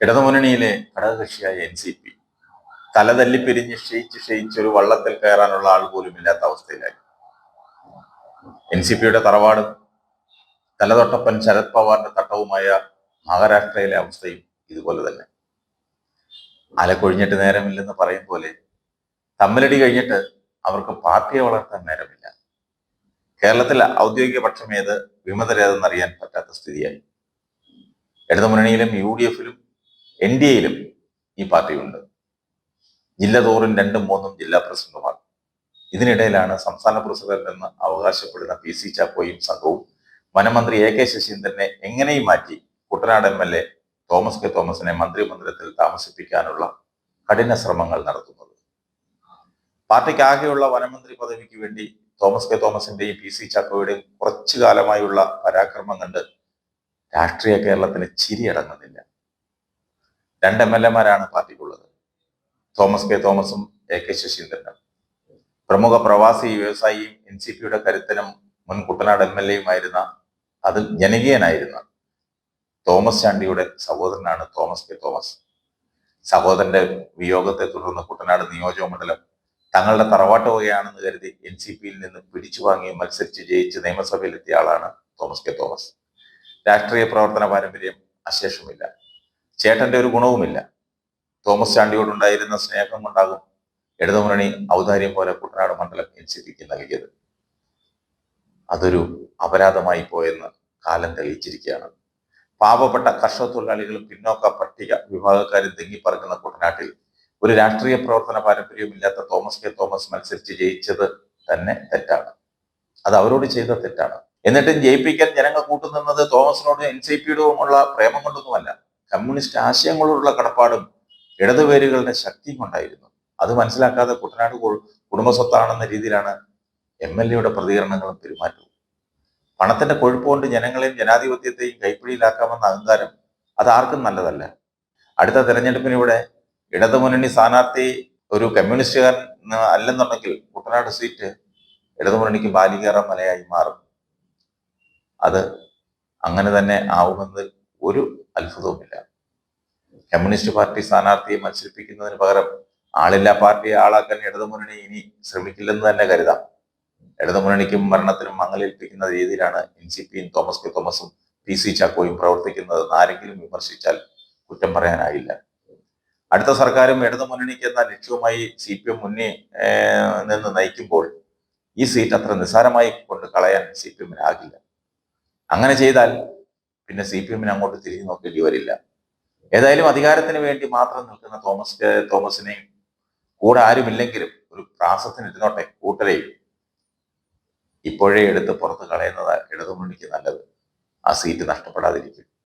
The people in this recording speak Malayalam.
ഇടതുമുന്നണിയിലെ ഘടകകക്ഷിയായ എൻ സി പി തലതല്ലി പിരിഞ്ഞ് ക്ഷയിച്ച് ക്ഷയിച്ച് ഒരു വള്ളത്തിൽ കയറാനുള്ള ആൾ പോലും ഇല്ലാത്ത അവസ്ഥയിലായി. എൻ സി പിയുടെ തറവാടും തലതൊട്ടപ്പൻ ശരത് പവാറിന്റെ തട്ടവുമായ മഹാരാഷ്ട്രയിലെ അവസ്ഥയും ഇതുപോലെ തന്നെ. അലക്കൊഴിഞ്ഞിട്ട് നേരമില്ലെന്ന് പറയും പോലെ തമ്മിലടി കഴിഞ്ഞിട്ട് അവർക്ക് പാർട്ടിയെ വളർത്താൻ നേരമില്ല. കേരളത്തിൽ ഔദ്യോഗിക പക്ഷം ഏത് വിമതരേതെന്നറിയാൻ പറ്റാത്ത സ്ഥിതിയായി. ഇടതുമുന്നണിയിലും യു ഡി എഫിലും എൻ ഡി എയിലും ഈ പാർട്ടിയുണ്ട്. ജില്ല തോറും രണ്ടും മൂന്നും ജില്ലാ പ്രസിഡന്റുമാർ. ഇതിനിടയിലാണ് സംസ്ഥാന പ്രസിഡന്റ് എന്ന് അവകാശപ്പെടുന്ന പി സി ചാക്കോയും സംഘവും വനമന്ത്രി എ കെ ശശീന്ദ്രനെ എങ്ങനെയും മാറ്റി Kuttanad M L A Thomas K തോമസിനെ മന്ത്രിമന്ദിരത്തിൽ താമസിപ്പിക്കാനുള്ള കഠിന ശ്രമങ്ങൾ നടത്തുന്നത്. പാർട്ടിക്കാകെയുള്ള വനമന്ത്രി പദവിക്ക് വേണ്ടി തോമസ് കെ തോമസിന്റെയും പി സി ചാക്കോയുടെയും കുറച്ചു കാലമായുള്ള പരാക്രമം കണ്ട് രാഷ്ട്രീയ കേരളത്തിന് ചിരി അടങ്ങുന്നില്ല രണ്ട് എം എൽ എമാരാണ് പാർട്ടിക്കുള്ളത്. തോമസ് കെ. തോമസും എ. കെ. ശശീന്ദ്രനും. പ്രമുഖ പ്രവാസി വ്യവസായിയും എൻ സി പിയുടെ കരുത്തനും മുൻ കുട്ടനാട് എം എൽ എയുമായിരുന്ന അതിൽ ജനകീയനായിരുന്ന തോമസ് ചാണ്ടിയുടെ സഹോദരനാണ് തോമസ് കെ. തോമസ്. സഹോദരന്റെ വിയോഗത്തെ തുടർന്ന് കുട്ടനാട് നിയോജക മണ്ഡലം തങ്ങളുടെ തറവാട്ട് വകയാണെന്ന് കരുതി എൻ സി പിയിൽ നിന്ന് പിടിച്ചു വാങ്ങി മത്സരിച്ച് ജയിച്ച് നിയമസഭയിലെത്തിയ ആളാണ് തോമസ് കെ. തോമസ്. രാഷ്ട്രീയ പ്രവർത്തന പാരമ്പര്യം അശേഷമില്ല. ചേട്ടന്റെ ഒരു ഗുണവുമില്ല. തോമസ് ചാണ്ടിയോടുണ്ടായിരുന്ന സ്നേഹം കൊണ്ടാകും ഇടതുമുന്നണി ഔദാര്യം പോലെ കുട്ടനാട് മണ്ഡലം എൻ സി പിക്ക് നൽകിയത് അതൊരു അപരാധമായി പോയെന്ന് കാലം തെളിയിച്ചിരിക്കുകയാണ്. പാവപ്പെട്ട കർഷക തൊഴിലാളികളും പിന്നോക്ക പട്ടിക വിഭാഗക്കാരും തെങ്ങിപ്പറക്കുന്ന കുട്ടനാട്ടിൽ ഒരു രാഷ്ട്രീയ പ്രവർത്തന പാരമ്പര്യമില്ലാത്ത തോമസ് കെ തോമസ് മത്സരിച്ച് ജയിച്ചത് തന്നെ തെറ്റാണ്. അത് അവരോട് ചെയ്ത തെറ്റാണ്. എന്നിട്ടും ജയിപ്പിക്കാൻ ജനങ്ങൾ കൂട്ടുനിന്നത് തോമസിനോടും എൻ സി പിയോടുമുള്ള പ്രേമം കൊണ്ടൊന്നുമല്ല. കമ്മ്യൂണിസ്റ്റ് ആശയങ്ങളോടുള്ള കടപ്പാടും ഇടതുപേരുകളുടെ ശക്തിയും ഉണ്ടായിരുന്നു. അത് മനസ്സിലാക്കാതെ കുട്ടനാട് കുടുംബസ്വത്താണെന്ന രീതിയിലാണ് എം എൽ എയുടെ പ്രതികരണങ്ങളും പെരുമാറ്റവും. പണത്തിന്റെ കൊഴുപ്പ് കൊണ്ട് ജനങ്ങളെയും ജനാധിപത്യത്തെയും കൈപ്പിടിയിലാക്കാമെന്ന അഹങ്കാരം അത് ആർക്കും നല്ലതല്ല. അടുത്ത തെരഞ്ഞെടുപ്പിന് ഇവിടെ ഇടതുമുന്നണി സ്ഥാനാർത്ഥി ഒരു കമ്മ്യൂണിസ്റ്റുകാരൻ അല്ലെന്നുണ്ടെങ്കിൽ കുട്ടനാട് സീറ്റ് ഇടതുമുന്നണിക്ക് ബാലികേറ മലയായി മാറും. അത് അങ്ങനെ തന്നെ ആവുമെന്നതിൽ ഒരു അത്ഭുതവുമില്ല. കമ്മ്യൂണിസ്റ്റ് പാർട്ടി സ്ഥാനാർത്ഥിയെ മത്സരിപ്പിക്കുന്നതിന് പകരം ആളില്ലാ പാർട്ടിയെ ആളാക്കാൻ ഇടതുമുന്നണി ഇനി ശ്രമിക്കില്ലെന്ന് തന്നെ കരുതാം. ഇടതുമുന്നണിക്കും മരണത്തിനും മങ്ങലേൽപ്പിക്കുന്ന രീതിയിലാണ് എൻ സി പിയും തോമസ് കെ തോമസും പി സി ചാക്കോയും പ്രവർത്തിക്കുന്നതെന്ന് ആരെങ്കിലും വിമർശിച്ചാൽ കുറ്റം പറയാനായില്ല. അടുത്ത സർക്കാരും ഇടതുമുന്നണിക്ക് എന്ന ലക്ഷ്യവുമായി സി പി എം മുന്നേ നിന്ന് നയിക്കുമ്പോൾ ഈ സീറ്റ് അത്ര നിസ്സാരമായി കൊണ്ട് കളയാൻ സി പി എമ്മിനാകില്ല അങ്ങനെ ചെയ്താൽ പിന്നെ സി പി എമ്മിന് അങ്ങോട്ട് തിരിഞ്ഞു നോക്കേണ്ടി വരില്ല ഏതായാലും അധികാരത്തിന് വേണ്ടി മാത്രം നിൽക്കുന്ന തോമസ് തോമസിനെയും കൂടെ ആരുമില്ലെങ്കിലും ഒരു പ്രാസത്തിന് ഇരുന്നോട്ടെ കൂട്ടരെയും ഇപ്പോഴേ എടുത്ത് പുറത്ത് കളയുന്നത് ഇടതുമുന്നണിക്ക് നല്ലത്. ആ സീറ്റ് നഷ്ടപ്പെടാതിരിക്കും.